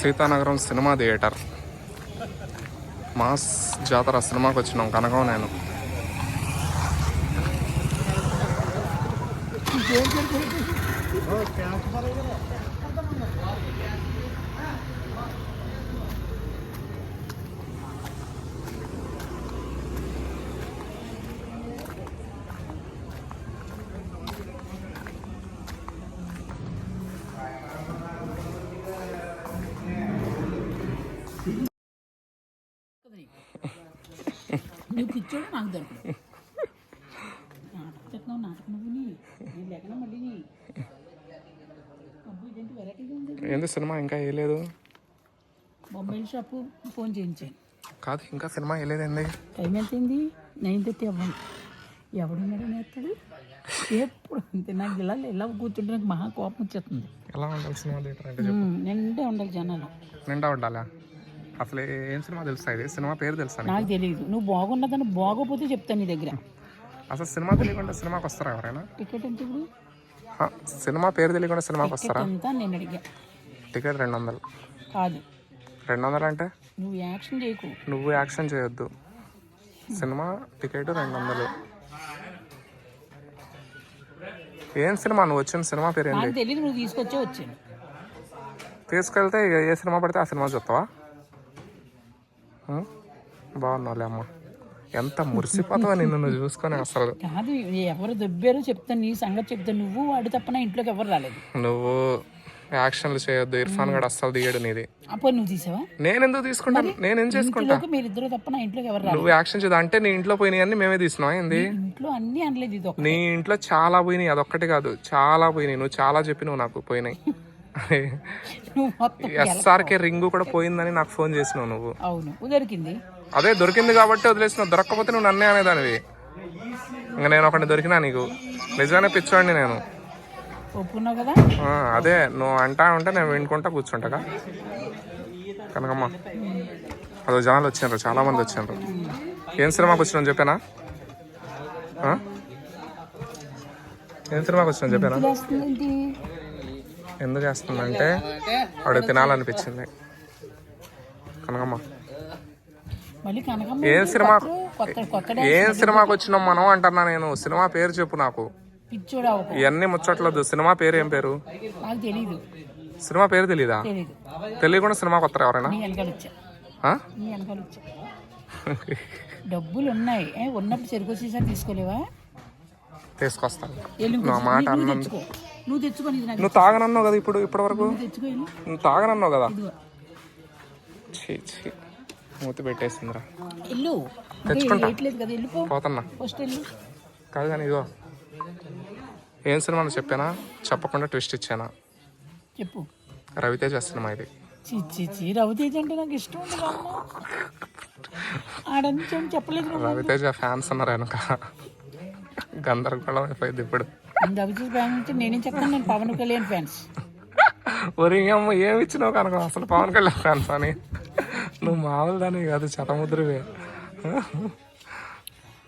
Seethanagaram cinema theatre. Mass జాతర సినిమాకి వచ్చినాం కనకం నేను. నువ్వు పిచ్చోడు నాకు దొరకదు నాటకం చెప్తున్నావు నాటకం నువ్వు నీ నేను లేకనా మళ్ళీ ఇదేంటి వెరైటీగా ఉంది ఏంది సినిమా? ఇంకా వేయలేదు బొంబాయి షాపు ఫోన్ చేయించాను. కాదు ఇంకా సినిమా వేయలేదండి టైం ఎంత అయింది నైన్ థర్టీ అవ్వండి ఎవడున్నాడు నేస్తాడు ఎప్పుడు అంతే. నాకు ఇలా ఇలా కూర్చుంటే నాకు మహా కోపం వచ్చేస్తుంది. ఎలా ఉండాలి సినిమా థియేటర్ అంటే ఉమ్, నిండే ఉండాలి జనాలు. నిండా ఉండాలా? అసలు ఏం సినిమా తెలుసా ఇది? సినిమా పేరు తెలుసా నీకు? తెలియదు నువ్వు బాగున్నదని బాగోపోతే చెప్తాను నీ దగ్గర. అసలు సినిమా తెలియకుండా సినిమాకి వస్తారా ఎవరైనా? టికెట్ ఎంత ఇప్పుడు? సినిమా పేరు తెలియకుండా సినిమాకి వస్తారా? ఎంత నేను అడిగా. టికెట్ రెండు వందలు కాదు. రెండు వందలు అంటే? నువ్వు యాక్షన్ చేయకు. నువ్వు యాక్షన్ చేయొద్దు. సినిమా టికెట్ రెండు వందలు ఏం సినిమా? నువ్వు వచ్చిన సినిమా పేరు ఏంటి? తెలియదు నువ్వు తీసుకొచ్చే వచ్చాను తీసుకెళ్తే ఏ సినిమా పడితే ఆ సినిమా చూస్తావా? బాగున్నావులే అమ్మ. ఎంత మురిసిపోతావా నిన్ను నువ్వు చూసుకొని అసలు? కాదు ఎవరు దొబ్బారో చెప్తాను నీ సంగతి చెప్తాను. నువ్వు వాడి తప్ప నా ఇంట్లోకి ఎవరు రాలేదు. నువ్వు యాక్షన్లు చేయొద్దు. ఇర్ఫాన్ గడు అస్సలు దిగాడు నీది. అప్పుడు నువ్వు తీసావా? నేను ఎందుకు తీసుకుంటాను నేనేం చేసుకుంటా? ఇంట్లోకి మీరిద్దరు తప్ప నా ఇంట్లోకి ఎవరు రాలేదు. నువ్వు యాక్షన్ చేయదు అంటే నీ ఇంట్లో పోయినాయి మేమే తీసినావా ఏంది? ఇంట్లో అన్నీ అనలేదు ఇది నీ ఇంట్లో చాలా పోయినాయి అదొక్కటి కాదు. చాలా పోయినాయి. నువ్వు చాలా చెప్పినావు నాకు పోయినాయి. ఎస్ఆర్కే రింగ్ కూడా పోయిందని నాకు ఫోన్ చేసినావు నువ్వు. అవును. దొరికింది? అదే దొరికింది కాబట్టి వదిలేసినావు. దొరకకపోతే నువ్వు నన్నే అనేదానివి. ఇంకా నేను ఒకటి దొరికినా నీకు. నిజమైన పిచ్చోడిని నేను. అదే. నువ్వు అంటా ఉంటే నేను వినుకుంటా కూర్చుంటాగా. కనకమ్మ. అదో జనాలు వచ్చిండ్రు. చాలా మంది వచ్చిండ్రు. ఏం సినిమాకి వచ్చినావు చెప్పానా? ఏం సినిమాకి వచ్చినావు చెప్పానా? ఎందుకు వేస్తుందంటే ఆవిడ తినాలనిపించింది. కనకమ్మ. ఏం సినిమా? కొత్త కొత్త ఏం సినిమాకి వచ్చినాం మనం అంటున్నా నేను? సినిమా పేరు చెప్పు నాకు. ఇవన్నీ ముచ్చట్లొద్దు. సినిమా పేరు ఏం పేరు? సినిమా పేరు తెలీదా? తెలియకుండా సినిమాకి వస్తారా ఎవరైనా? డబ్బులు ఉన్నాయి ఉన్నప్పుడు చెరుకు వచ్చేసరి తీసుకోలేవా? తీసుకొస్తాను. మాట అన్నం నువ్వు తెచ్చుకొని ఇది నాకు నువ్వు తాగనన్నావు కదా ఇప్పుడు ఇప్పటి వరకు నువ్వు తెచ్చుకో నువ్వు తాగనన్నావు కదా? ఇదిగో. ఛీ ఛీ. మూతి పెట్టేసిందిరా. వెళ్ళు తెచ్చుకుంటా. వేయట్లేదు కదా వెళ్ళిపో. పోతున్నా. ఫస్ట్ కాదు కానీ ఇగో ఏం సినిమా చెప్పానా? చెప్పకుండా ట్విస్ట్ ఇచ్చానా? చెప్పు. రవితేజ సినిమా ఇది. చి చి చి రవితేజ అంటే నాకు ఇష్టం ఉండదు అమ్మ ఆడంతా చెప్పలేదు నువ్వు. రవితేజ ఫ్యాన్స్ అన్నారు వెనక. గందరగోళం అయిపోయింది ఇప్పుడు. నేను ఫ్యాన్ అంటే నేనేం చెప్తాను? నేను పవన్ కళ్యాణ్ ఫ్యాన్స్. ఒరి అమ్మ ఏమి ఇచ్చినావు కనుక? అసలు పవన్ కళ్యాణ్ ఫ్యాన్స్ అని. నువ్వు మామూలు దాని కాదు చతముద్రవే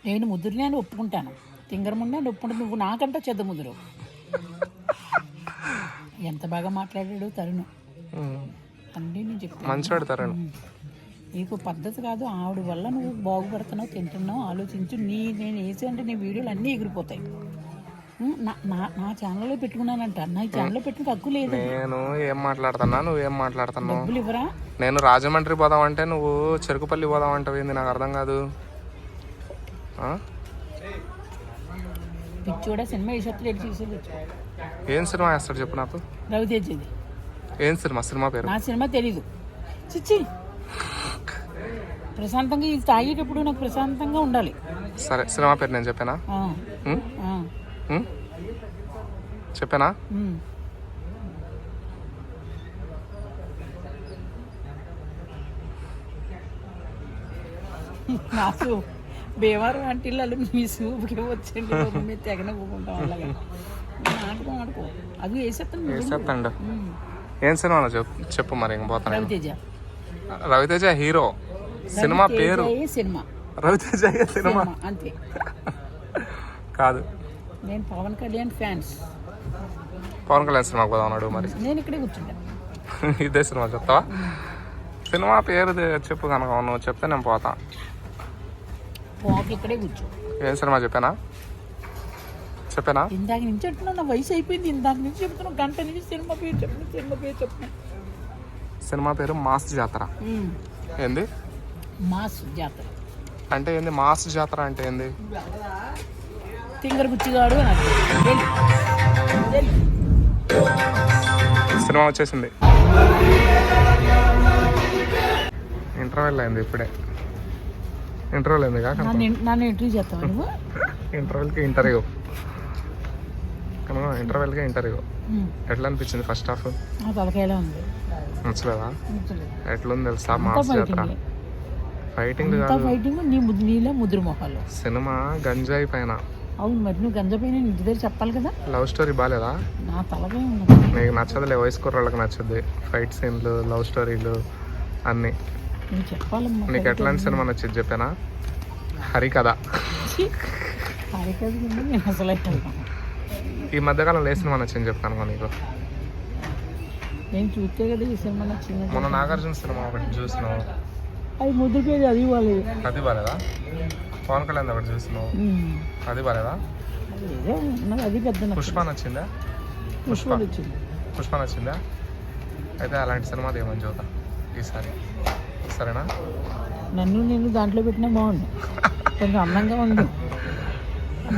నేను ముద్దురుని అని ఒప్పుకుంటాను. తింగరముండి అని ఒప్పుకుంటాను. నువ్వు నాకంటే చెద్ద ముదురు ఎంత బాగా మాట్లాడాడు తరుణ్. అన్నీ నేను చెప్తాను మంచి పెడతారని నీకు పద్ధతి కాదు. ఆవిడ వల్ల నువ్వు బాగుపడుతున్నావు తింటున్నావు ఆలోచించు. నీ నేను వేసి అంటే నీ వీడియోలు అన్నీ ఎగిరిపోతాయి. నా నా ఛానల్లో పెట్టుకున్నానంట. నా ఛానల్లో పెట్టుకుని హక్కు లేదు. నేను ఏం మాట్లాడుతున్నా? నువ్వేం మాట్లాడుతున్నావు? డబ్బులు ఇవ్వరా? నేను రాజమండ్రి పోదామంటే నువ్వు చెరుకుపల్లి పోదామంటావు ఏంది? నాకు అర్థం కాదు? పిచ్చోడా సినిమా చూసేది? ఏం సినిమా వేస్తాడు చెప్పు నాకు? రవితేజది. ఏం సినిమా? సినిమా పేరు? నా సినిమా తెలీదు. చిచ్చి! ప్రశాంతంగా ఇది తాగేటప్పుడు నాకు ప్రశాంతంగా ఉండాలి. సరే సినిమా పేరు నేను చెప్పానా? ఆ, ఉం? ఆ, ఉం? చెప్పానా. నాకు భీమవరం వంటిల్లాలు మీ సూపుకి వచ్చండి మీరు తెగన పోకుంటాం అలాగా. ఆడుకో ఆడుకో అది వేసేస్తాను నువ్వు. వేసేస్తాండు. ఉం. ఏం సినిమా చెప్పు మరి ఇంక పోతాను. రవితేజ. రవితేజ హీరో. సినిమా పేరు. సినిమా? రవితేజ సినిమా అంతే. కాదు. నేను పవన్ కళ్యాణ్ ఫ్యాన్స్. పవన్ కళ్యాణ్ సినిమాకి పోదాం అన్నాడు మరి. నేను ఇక్కడే కూర్చుంటా. ఇదే సినిమా చెప్తావా? సినిమా పేరు చెప్పు కనుక నువ్వు చెప్తే నేను పోతా. పోక ఇక్కడే కూర్చో. ఏం సినిమా చెప్పానా? చెప్పానా? ఇందాక నుంచి అంటున్నా నా వయసు అయిపోయింది. ఇందాక నుంచి చెప్తున్నావు గంట నుంచి సినిమా పేరు చెప్పిన సినిమా పేరు చెప్పిన. సినిమా పేరు మాస్ జాతర. ఏంది? మాస్ జాతర. అంటే ఏంది? మాస్ జాతర అంటే ఏంది? తింగర అని. వెళ్ళు. సినిమా వచ్చేసింది. ఇంటర్వెల్ అయింది ఇప్పుడే. ఇంటర్వెల్ అయింది కాక నన్ను ఎంట్రీ చేస్తావా నువ్వు? ఇంటర్వెల్కి ఇంటర్వ్యూ ఇంటర్వెల్కి ఇంటర్వ్యూ. ఎట్లా అనిపించింది ఫస్ట్ హాఫ్ ఉంది. నచ్చలేదా. ఎట్లుంది తెలుసా? మాస్ జాతర. ఫైటింగ్ ఫైటింగ్ అంతా కాదు. ఫైటింగ్ నీ నీళ్ళ ముద్ర మొహాలు. సినిమా గంజాయి పైన. అవును మరి నువ్వు గంజపైన ఇంటి దగ్గర చెప్పాలి కదా? లవ్ స్టోరీ బాగాలేదా నా తలకాయ ఉన్నది నీకు నచ్చదులే వయసు కుర్రాళ్ళకి నచ్చద్ది. ఫైట్ సీన్లు లవ్ స్టోరీలు అన్నీ. నువ్వు చెప్పాలమ్మా నీకు ఎట్లాంటి సినిమా నచ్చింది చెప్పానా? హరికథ. హారికది కింద నేను అసలు ఈ మధ్యకాలంలో ఏ సినిమా నచ్చింది చెప్తాను నీకు? నేను చూస్తే కదా ఈ సినిమా నచ్చింది. మొన్న నాగార్జున సినిమా ఒకటి చూసినావు. అది ముద్దు పేరు అది ఇవ్వాలి. అది బాలేదా పవన్ కళ్యాణ్ ఒకటి చూసినావు. అది బాలేదా? ఉన్నది అది పెద్ద నచ్చదు. పుష్ప నచ్చిందా. పుష్ప నచ్చిందా? అయితే అలాంటి సినిమా ఏమని చూద్దాం ఈసారి. సరేనా? నన్ను నేను దాంట్లో పెట్టినా బాగుండు. కొంచెం అందంగా ఉంది.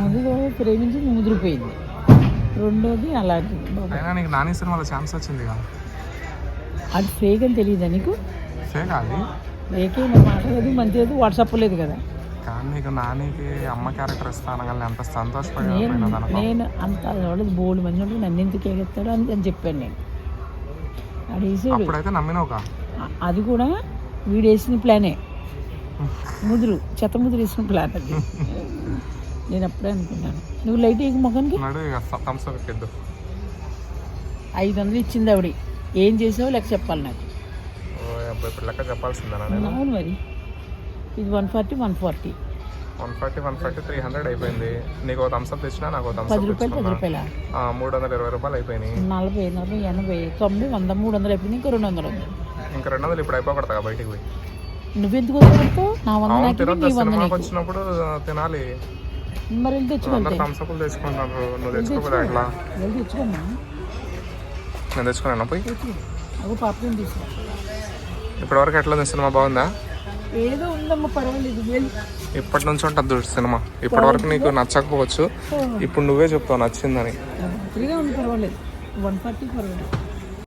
ముందు ప్రేమించి ముదిరిపోయింది. రెండోది అలాంటిది. అయినా నీకు నాని సినిమాలో ఛాన్స్ వచ్చింది కదా. అది ఫేక్ అని తెలియదా నీకు? ఫేక్ అది? ఫేకే నా మాట లేదు మంచిది వాట్సాప్ లేదు కదా. కానీ నీకు నానికి అమ్మ క్యారెక్టర్ ఇస్తాను కానీ ఎంత అనుకో నేను అంత ఎవడదు బోల్డ్ మంది ఉంటే నన్ను ఎందుకు ఎగెత్తాడు అని అని చెప్పాను నేను. అది వేసాడు అప్పుడైతే నమ్మినవుగా? అది కూడా వీడు వేసిన ప్లానే ముదురు చెత్త ముదురు వేసిన ప్లాన్ అది. నేను అప్పుడే అనుకున్నాను. నువ్వు లైట్ వేయక ముఖానికి? ఐదు వందలు ఇచ్చింది ఆవిడ. ఏం చేసావో లెక్క చెప్పాలి నాకు. అవును మరి. ఇది one forty one forty one forty one forty three hundred అయిపోయింది. నీకు థమ్స్ అప్ తెచ్చినా నాకు పది రూపాయలు పది రూపాయల? మూడు వందల ఇరవై రూపాయలు అయిపోయినాయి. నలభై నలభై ఎనభై తొంభై వంద మూడు వందలు అయిపోయింది ఇంకా రెండు వందలు ఉంది ఇంకా రెండు వందలు ఇప్పుడు అయిపోకూడదు బయటికి పోయి. నువ్వెందుకు వదిలిపెడతావు నా వంద అవును నాకు తినొద్దు నీ వంద సినిమాకి నీకు వచ్చినప్పుడు తినాలి. మరి వెళ్ళి తెచ్చుకుంటే అందరు థమ్స్ అప్లు తెచ్చుకుంటున్నారు. నువ్వు తెచ్చుకోకపోతే ఎట్లా వెళ్ళి తెచ్చుకోమ్మా నేను తెచ్చుకున్నాను పోయి? తెచ్చు అవి పాపం తీసుకో ఇప్పటివరకు ఎట్లా ఉంది? సినిమా బాగుందా? ఏదో ఉందమ్మా పర్వాలేదు ఇప్పటి నుంచి ఉంటుంది సినిమా. ఇప్పటివరకు నీకు నచ్చకపోవచ్చు. ఇప్పుడు నువ్వే చెప్తావు నచ్చిందని. ఫ్రీగా ఉంది పర్వాలేదు. వన్ ఫార్టీ పర్వాలేదు.